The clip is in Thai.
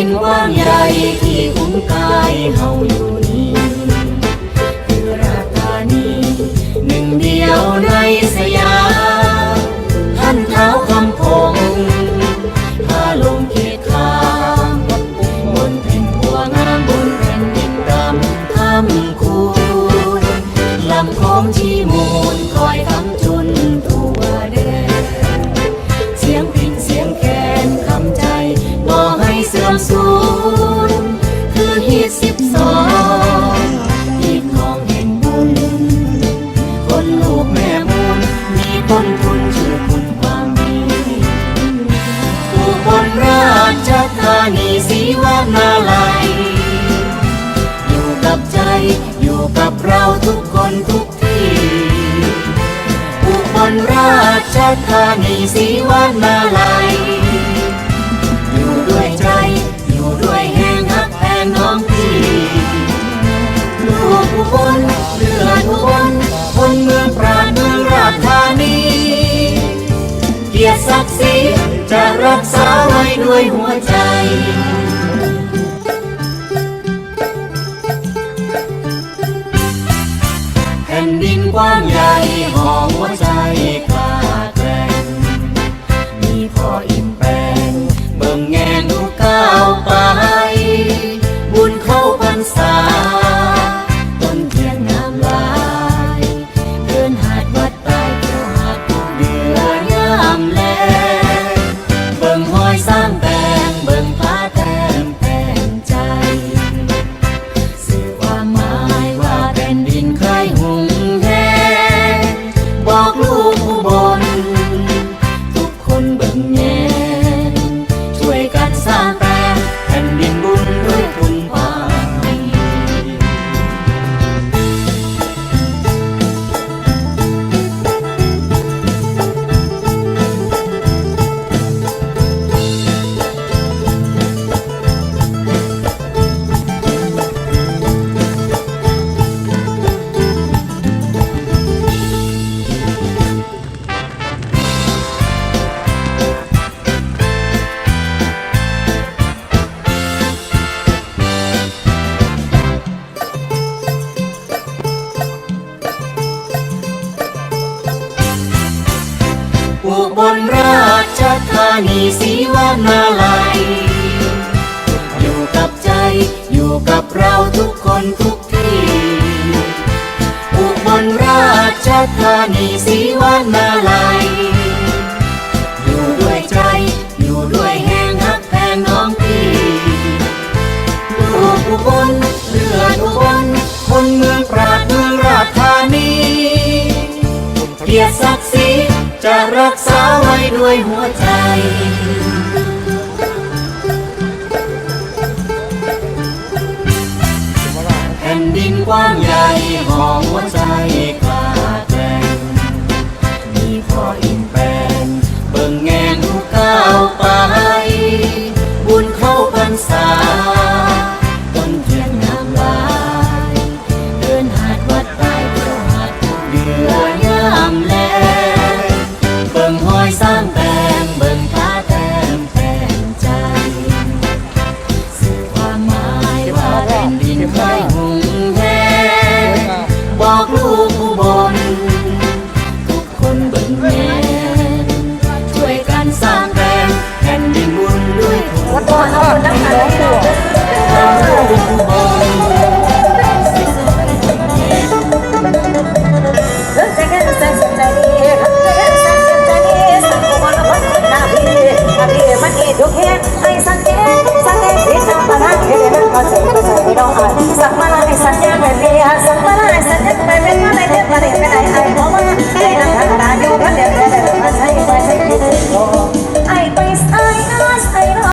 ดินว้างใหญ่ที่คุ้มกายเฮาอยู่นี้คือราธานีหนึ่งเดียวในสยามท่านเท้าคำพงพาลงเขตขามบนแผ่นพัวงามบนแผ่นดินดำคำคูณลำโค้งที่ ญคือฮีดสิบสองฮีดของแห่งบุญ คนลูกแม่มูลมีคนทุนชื่อคุณความดีผู้คนราชธานีศรีวานาลัยอยู่กับใจอยู่กับเราทุกคนทุกที่อุบลราชธานีศรีวานาลัย ศักดิ์ศรีจะรักษาไว้ด้วยหัวใจแผ่นดินกว้างใหญ่ห่อหัวใจกล้า ทุก บลราชธานีสีวนาลัย อยู่กับใจอยู่กับเราทุกคนทุกที่อุบลราชธานีสีวนาลัย ด้วยหัวใจ 想快乐。